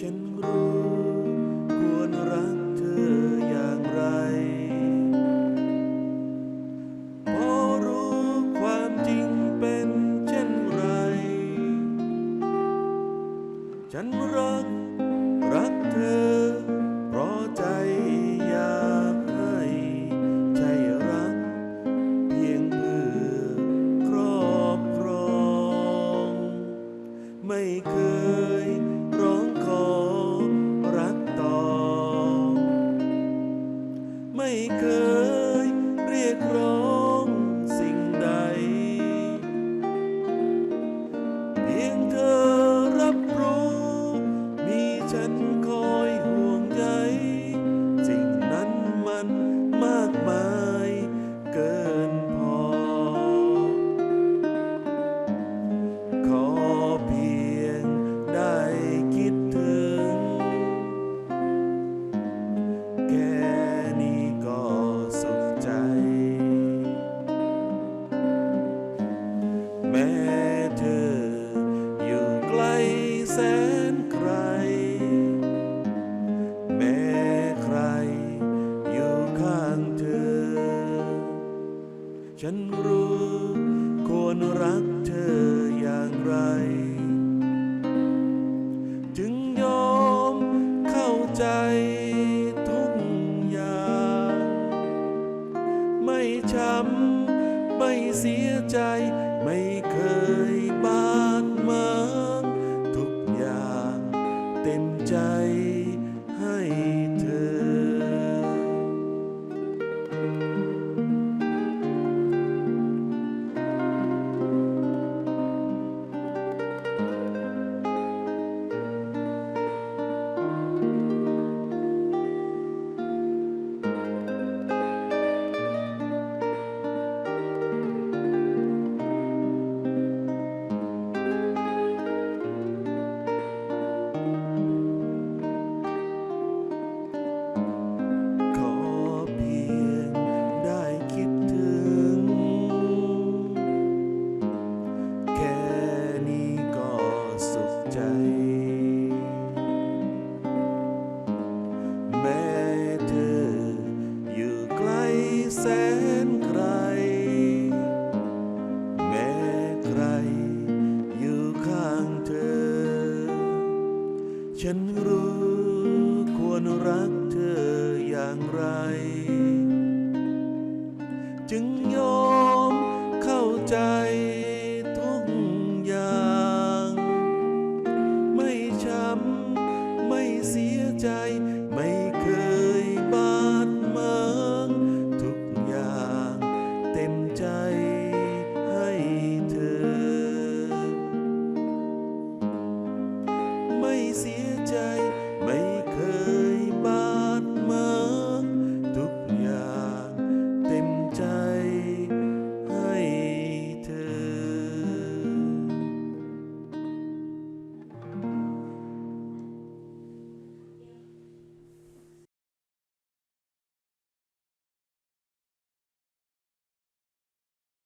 ฉันรู้ควรรักเธออย่างไร พอรู้ความจริงเป็นเช่นไร ฉันรัก รักเธอ เพราะใจ แสนไกลแม้ใครอยู่ข้างเธอ ฉันรู้ควรรักเธออย่างไร จึงยอมเข้าใจทุกอย่าง ไม่ช้ำไม่เสียใจไม่เคยบ้า ฉันรู้ควรรัก